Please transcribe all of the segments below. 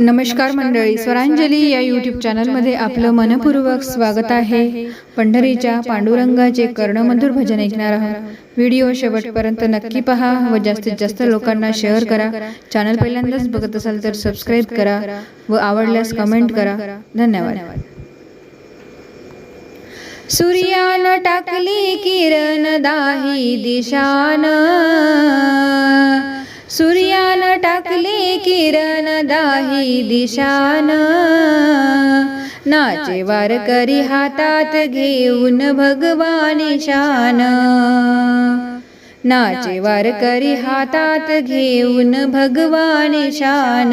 नमस्कार मंडळी स्वरांजली या यूट्यूब चॅनलमध्ये आपलं मनपूर्वक स्वागत आहे. पंढरीच्या पांडुरंगाचे कर्णमधुर भजन ऐकणार आहोत. व्हिडिओ शेवटपर्यंत नक्की पहा व जास्तीत जास्त लोकांना शेअर करा. चॅनल पहिल्यांदाच बघत असाल तर सबस्क्राईब करा व आवडल्यास कमेंट करा. धन्यवाद. सूर्यान टाकली किरण दाही दिशान. सूर्यान टाकली किरण दाही दिशान. नाचे वारकरी हातात घेऊन भगवानी शान नाचे वारकरी हातात घेऊन भगवान शान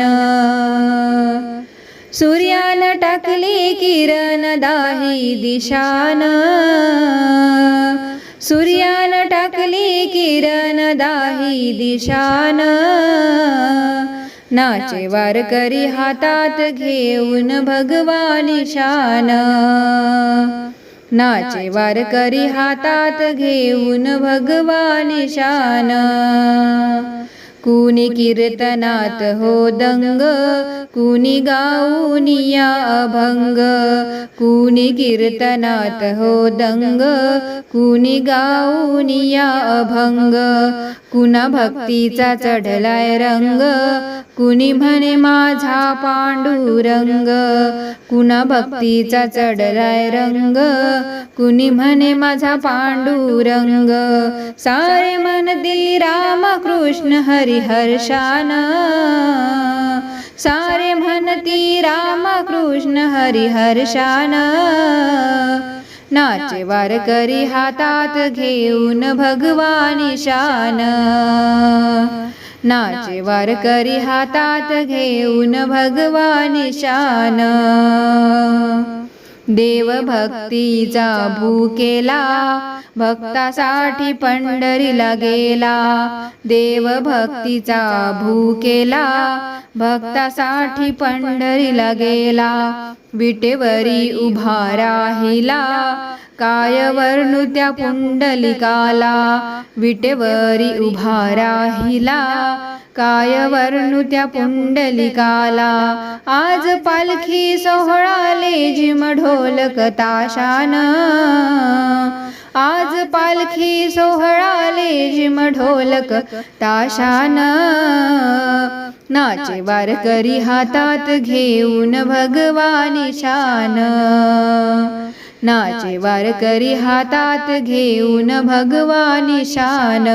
सूर्यानं टाकली किरण दाही दिशान. सूर्यान टाकली किरण दाही दिशान. नाचे वारकरी हातात घेऊन भगवानी शान नाचे वारकरी हातात घेऊन भगवानी शान कुणी कीर्तनात हो दंग कुणी गाऊनिया अभंग कुणी कीर्तनात हो दंग कुणी गाऊनिया अभंग कुणा भक्तीचा चढलाय रंग कुणी म्हणे माझा पांडुरंग. कुणा भक्तीचा चढलाय रंग कुणी म्हणे माझा पांडुरंग. सारे म्हणती रामकृष्ण हरिहर्षान सारे म्हणती रामकृष्ण हरिहर्षान नाचे वारकरी हातात घेऊन भगवानी शान नाचे वारकरी हातात घेऊन भगवानी शान देव भक्तीचा भूकेला भक्तासाठी पंढरीला गेला. देव भक्तीचा भूकेला भक्तासाठी पंढरीला गेला. विटेवरी उभा राहिला काय वर्णू त्या पुंडलिकाला? विटेवरी उभा राहिला काय वर्णू त्या पुंडलिकाला? आज पालखी सोहळाले जिम ढोलक ताशान आज पालखी सोहळाले जिम ढोलक ताशान नाचे वारकरी हातात घेऊन भगवानी शान नाचे वारकरी हातात घेऊन भगवानी शान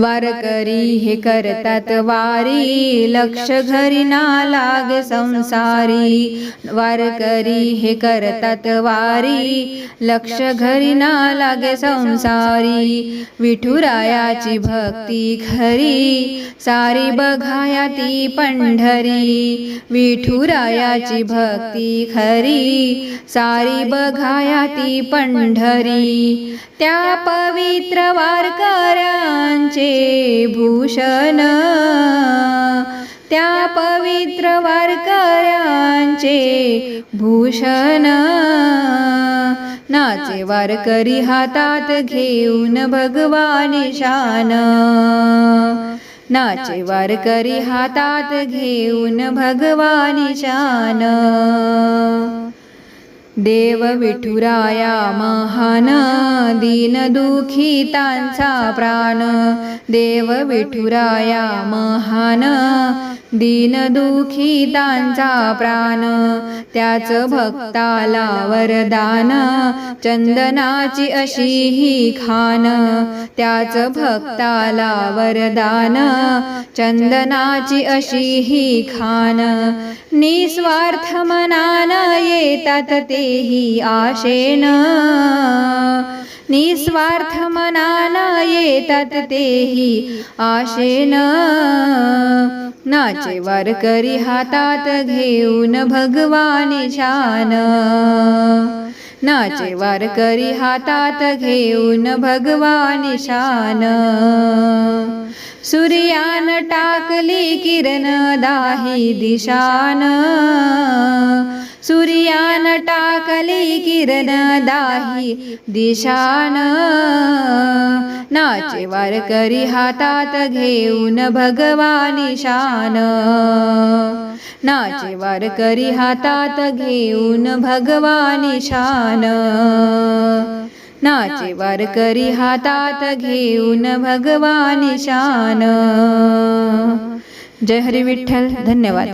वारकरी हे करतात वारी लक्ष घरी ना लाग संसारी. वारकरी हे करतात वारी लक्ष घरी ना लाग संसारी. विठुरायाची भक्ती खरी सारी बघाया ती पंढरी. विठुरायाची भक्ती खरी सारी बघाया ती पंढरी. त्या पवित्र वारकऱ्यांचे भूषण त्या पवित्र वारकऱ्यांचे भूषण. नाचे वारकरी हातात घेऊन भगवानी शान. नाचे वारकरी हातात घेऊन भगवानी शान. देव विठुराया महान दीन दुखितांचा प्राण। देव विठुराया महान दीन दुखितांचा प्राण। त्याच भक्ताला वरदान। चंदनाची अशी ही खान। त्याच भक्ताला वरदान। चंदनाची अशी ही खान। निस्वार्थ मनान येतात तेही आशेन. निस्वार्थ मनान येतात तेही आशेन. नाचे वारकरी हातात घेऊन भगवानी शान नाचे वारकरी हातात घेऊन भगवानी शान सूर्यान टाकली किरण दाही दिशान. सूर्यान टाकली किरण दाही दिशान नाचे वारकरी हातात घेऊन भगवानी शान नाचे वारकरी हातात घेऊन भगवानी शान नाचे वारकरी हातात घेऊन भगवानी शान जय हरी विठ्ठल धन्यवाद.